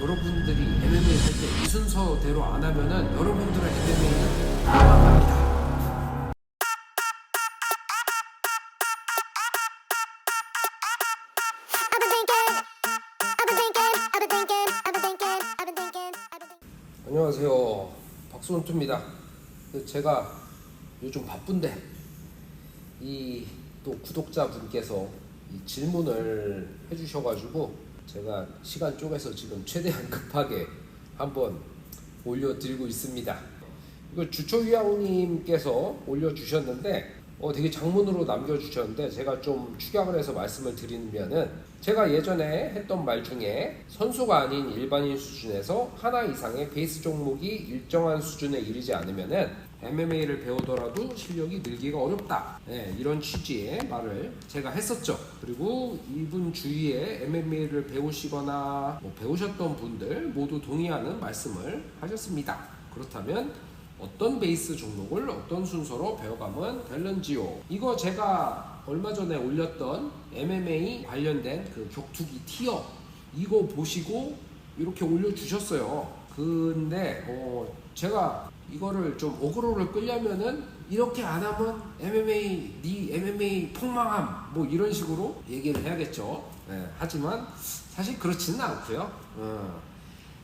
여러분들이 MMA 할 때 이 순서대로 안 하면은 여러분들의 MMA는 망합니다. 안녕하세요. 박수원투입니다. 제가 요즘 바쁜데 이 또 구독자분께서 이 질문을 해주셔가지고 제가 시간 쪼개서 지금 최대한 급하게 한번 올려드리고 있습니다. 이거 주초위원님께서 올려주셨는데 어, 되게 장문으로 남겨주셨는데 제가 좀 축약을 해서 말씀을 드리면은 제가 예전에 했던 말 중에 선수가 아닌 일반인 수준에서 하나 이상의 베이스 종목이 일정한 수준에 이르지 않으면은 MMA를 배우더라도 실력이 늘기가 어렵다. 네, 이런 취지의 말을 제가 했었죠. 그리고 이분 주위에 MMA를 배우시거나 뭐 배우셨던 분들 모두 동의하는 말씀을 하셨습니다. 그렇다면 어떤 베이스 종목을 어떤 순서로 배워가면 될는지요. 이거 제가 얼마 전에 올렸던 MMA 관련된 그 격투기 티어 이거 보시고 이렇게 올려주셨어요. 근데 어 제가 이거를 좀 어그로를 끌려면은 이렇게 안 하면 MMA 네 MMA 폭망함 뭐 이런 식으로 얘기를 해야겠죠. 예, 하지만 사실 그렇지는 않고요. 어.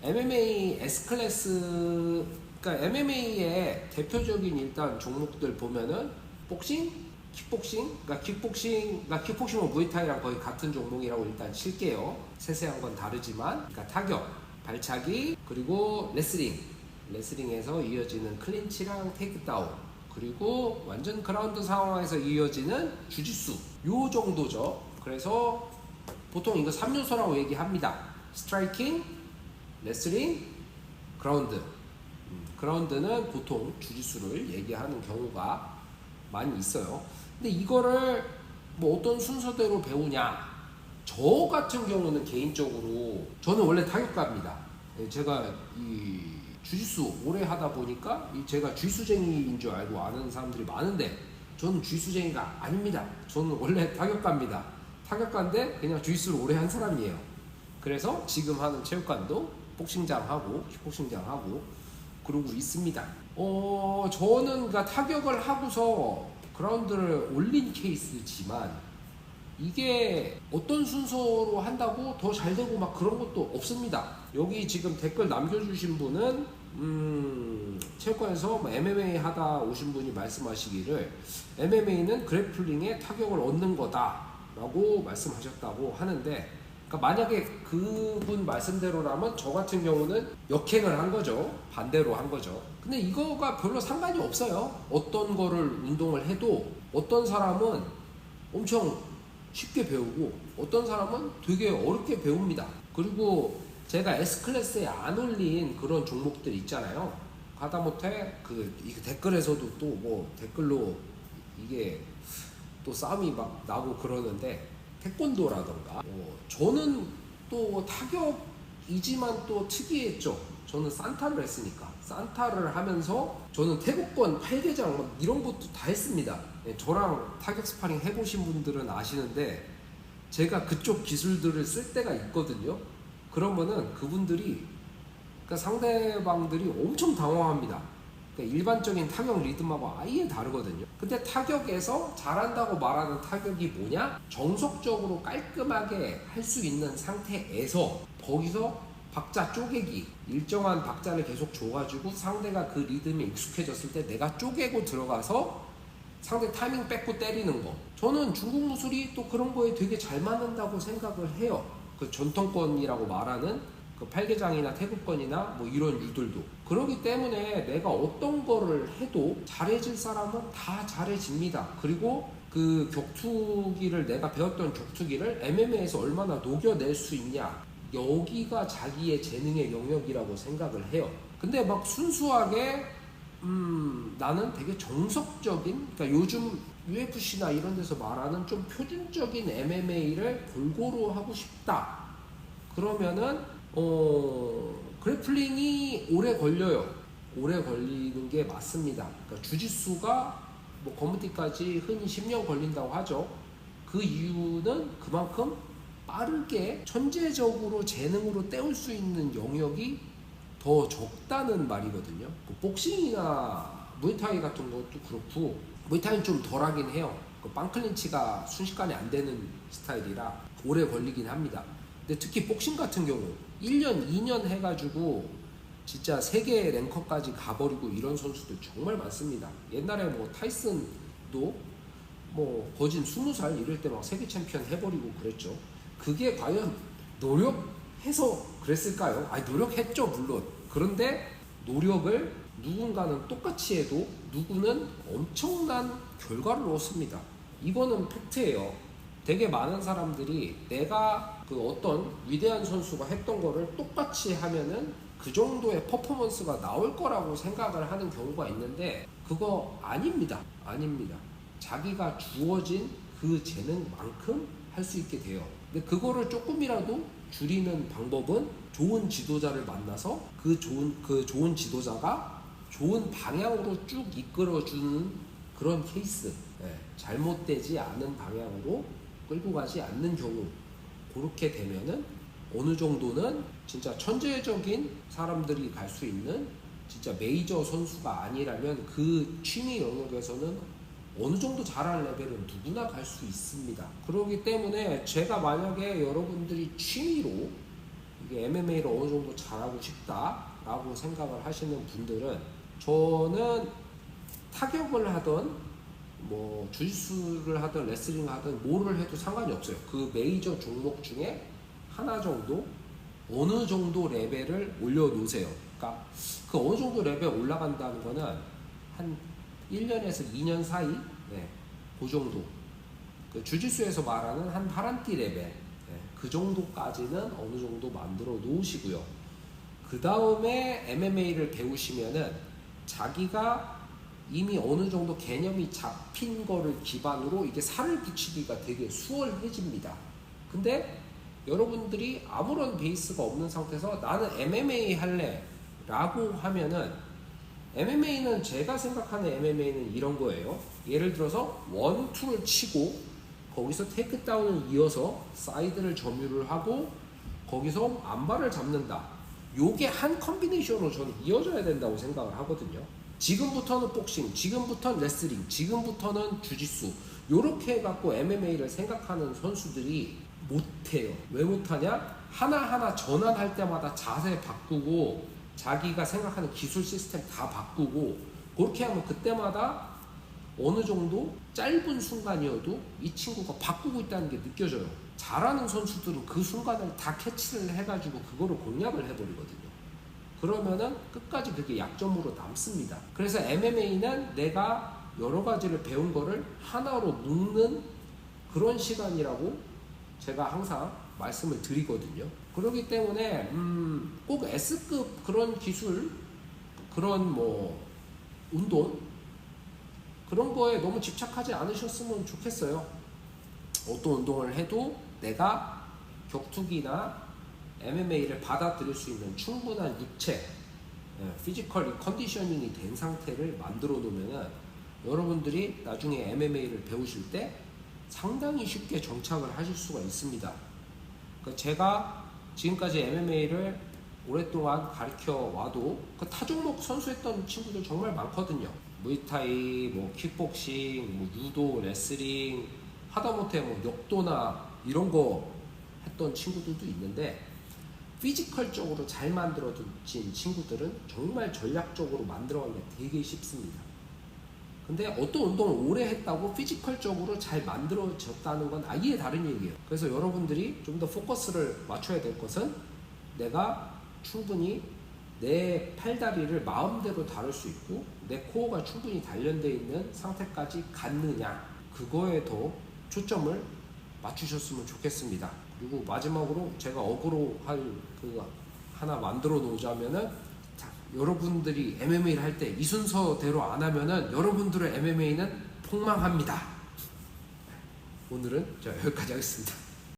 MMA S 클래스 그러니까 MMA의 대표적인 일단 종목들 보면은 복싱, 킥복싱, 그러니까 킥복싱, 그러니까 킥복싱은 무에타이랑 거의 같은 종목이라고 일단 칠게요. 세세한 건 다르지만, 그러니까 타격, 발차기, 그리고 레슬링, 레슬링에서 이어지는 클린치랑 테이크다운, 그리고 완전 그라운드 상황에서 이어지는 주짓수, 요 정도죠. 그래서 보통 이거 3요소라고 얘기합니다. 스트라이킹, 레슬링, 그라운드. 음, 그라운드는 보통 주짓수를 얘기하는 경우가 많이 있어요. 근데 이거를 뭐 어떤 순서대로 배우냐? 저 같은 경우는 개인적으로 저는 원래 타격가입니다. 예, 제가 이 주짓수 오래 하다 보니까 이 제가 쥐수쟁이인 줄 알고 아는 사람들이 많은데 저는 쥐수쟁이가 아닙니다. 저는 원래 타격가입니다. 타격가인데 그냥 주짓수를 오래 한 사람이에요. 그래서 지금 하는 체육관도 복싱장 하고 킥복싱장 하고 그러고 있습니다. 어 저는 그러니까 타격을 하고서 그라운드를 올린 케이스지만 이게 어떤 순서로 한다고 더 잘 되고 막 그런 것도 없습니다. 여기 지금 댓글 남겨주신 분은 음, 체육관에서 뭐 MMA 하다 오신 분이 말씀하시기를 MMA는 그래플링에 타격을 얻는 거다라고 말씀하셨다고 하는데 그러니까 만약에 그분 말씀대로라면 저 같은 경우는 역행을 한 거죠. 반대로 한 거죠. 근데 이거가 별로 상관이 없어요. 어떤 거를 운동을 해도 어떤 사람은 엄청 쉽게 배우고 어떤 사람은 되게 어렵게 배웁니다. 그리고 제가 S클래스에 안 올린 그런 종목들 있잖아요. 하다못해 그 댓글에서도 또 뭐 댓글로 이게 또 싸움이 막 나고 그러는데 태권도라던가 어, 저는 또 타격이지만 또 특이했죠. 저는 산타를 했으니까 산타를 하면서 저는 태국권 8개장 막 이런 것도 다 했습니다. 예, 저랑 타격 스파링 해보신 분들은 아시는데 제가 그쪽 기술들을 쓸 때가 있거든요. 그러면은 그분들이 그러니까 상대방들이 엄청 당황합니다. 그러니까 일반적인 타격 리듬하고 아예 다르거든요. 근데 타격에서 잘한다고 말하는 타격이 뭐냐? 정석적으로 깔끔하게 할 수 있는 상태에서 거기서 박자 쪼개기 일정한 박자를 계속 줘가지고 상대가 그 리듬에 익숙해졌을 때 내가 쪼개고 들어가서 상대 타이밍 뺏고 때리는 거. 저는 중국 무술이 또 그런 거에 되게 잘 맞는다고 생각을 해요. 그 전통권이라고 말하는 그 팔계장이나 태국권이나 뭐 이런 유들도. 그러기 때문에 내가 어떤 거를 해도 잘해질 사람은 다 잘해집니다. 그리고 그 격투기를 내가 배웠던 격투기를 MMA에서 얼마나 녹여낼 수 있냐. 여기가 자기의 재능의 영역이라고 생각을 해요. 근데 막 순수하게 음, 나는 되게 정석적인, 그러니까 요즘 UFC나 이런 데서 말하는 좀 표준적인 MMA를 골고루 하고 싶다. 그러면은, 어, 그래플링이 오래 걸려요. 오래 걸리는 게 맞습니다. 그러니까 주짓수가 뭐 검은띠까지 흔히 10년 걸린다고 하죠. 그 이유는 그만큼 빠르게 천재적으로 재능으로 때울 수 있는 영역이 더 적다는 말이거든요. 그 복싱이나 무에타이 같은 것도 그렇고 무에타이는 좀 덜하긴 해요. 그 빵클린치가 순식간에 안 되는 스타일이라 오래 걸리긴 합니다. 근데 특히 복싱 같은 경우 1년, 2년 해가지고 진짜 세계 랭커까지 가버리고 이런 선수들 정말 많습니다. 옛날에 뭐 타이슨도 뭐 거진 20살 이럴 때 막 세계 챔피언 해버리고 그랬죠. 그게 과연 노력해서 그랬을까요? 아니 노력했죠 물론. 그런데 노력을 누군가는 똑같이 해도 누구는 엄청난 결과를 얻습니다. 이거는 팩트예요. 되게 많은 사람들이 내가 그 어떤 위대한 선수가 했던 거를 똑같이 하면은 그 정도의 퍼포먼스가 나올 거라고 생각을 하는 경우가 있는데 그거 아닙니다. 아닙니다. 자기가 주어진 그 재능만큼 할 수 있게 돼요. 근데 그거를 조금이라도 줄이는 방법은 좋은 지도자를 만나서 그 좋은 그 좋은 지도자가 좋은 방향으로 쭉 이끌어 주는 그런 케이스. 예, 잘못되지 않은 방향으로 끌고 가지 않는 경우 그렇게 되면은 어느 정도는 진짜 천재적인 사람들이 갈 수 있는 진짜 메이저 선수가 아니라면 그 취미 영역에서는 어느 정도 잘하는 레벨은 누구나 갈 수 있습니다. 그렇기 때문에 제가 만약에 여러분들이 취미로 이게 MMA를 어느 정도 잘하고 싶다라고 생각을 하시는 분들은 저는 타격을 하던 뭐 주짓수를 하든 레슬링 하든 뭐를 해도 상관이 없어요. 그 메이저 종목 중에 하나 정도 어느 정도 레벨을 올려놓으세요. 그러니까 그 어느 정도 레벨 올라간다는 거는 한 1년에서 2년 사이, 네, 그 정도. 그 주짓수에서 말하는 한 파란띠 레벨, 네, 그 정도까지는 어느 정도 만들어 놓으시고요. 그 다음에 MMA를 배우시면은 자기가 이미 어느 정도 개념이 잡힌 거를 기반으로 이게 살을 붙이기가 되게 수월해집니다. 근데 여러분들이 아무런 베이스가 없는 상태에서 나는 MMA 할래 라고 하면은 MMA는 제가 생각하는 MMA는 이런 거예요. 예를 들어서 원, 투를 치고 거기서 테이크다운을 이어서 사이드를 점유를 하고 거기서 안발을 잡는다. 요게 한 컨비네이션으로 저는 이어져야 된다고 생각을 하거든요. 지금부터는 복싱, 지금부터는 레슬링, 지금부터는 주짓수 요렇게 해갖고 MMA를 생각하는 선수들이 못해요. 왜 못하냐? 하나하나 전환할 때마다 자세 바꾸고 자기가 생각하는 기술 시스템 다 바꾸고 그렇게 하면 그때마다 어느 정도 짧은 순간이어도 이 친구가 바꾸고 있다는 게 느껴져요. 잘하는 선수들은 그 순간을 다 캐치를 해가지고 그거를 공략을 해버리거든요. 그러면은 끝까지 그게 약점으로 남습니다. 그래서 MMA는 내가 여러 가지를 배운 거를 하나로 묶는 그런 시간이라고 제가 항상 말씀을 드리거든요. 그렇기 때문에 음, 꼭 S급 그런 기술, 그런 뭐 운동 그런 거에 너무 집착하지 않으셨으면 좋겠어요. 어떤 운동을 해도 내가 격투기나 MMA를 받아들일 수 있는 충분한 육체, 예, 피지컬이 컨디셔닝이 된 상태를 만들어 놓으면은 여러분들이 나중에 MMA를 배우실 때 상당히 쉽게 정착을 하실 수가 있습니다. 그러니까 제가 지금까지 MMA를 오랫동안 가르쳐 와도 그 타종목 선수했던 친구들 정말 많거든요. 무이타이, 뭐 킥복싱, 뭐 유도, 레슬링, 하다못해 뭐 역도나 이런 거 했던 친구들도 있는데 피지컬적으로 잘 만들어진 친구들은 정말 전략적으로 만들어가기가 되게 쉽습니다. 근데 어떤 운동을 오래 했다고 피지컬적으로 잘 만들어졌다는 건 아예 다른 얘기예요. 그래서 여러분들이 좀 더 포커스를 맞춰야 될 것은 내가 충분히 내 팔다리를 마음대로 다룰 수 있고 내 코어가 충분히 단련되어 있는 상태까지 갔느냐 그거에 더 초점을 맞추셨으면 좋겠습니다. 그리고 마지막으로 제가 어그로 할 그 하나 만들어 놓자면은 자, 여러분들이 MMA를 할 때 이 순서대로 안 하면은 여러분들의 MMA는 폭망합니다. 오늘은 자 여기까지 하겠습니다.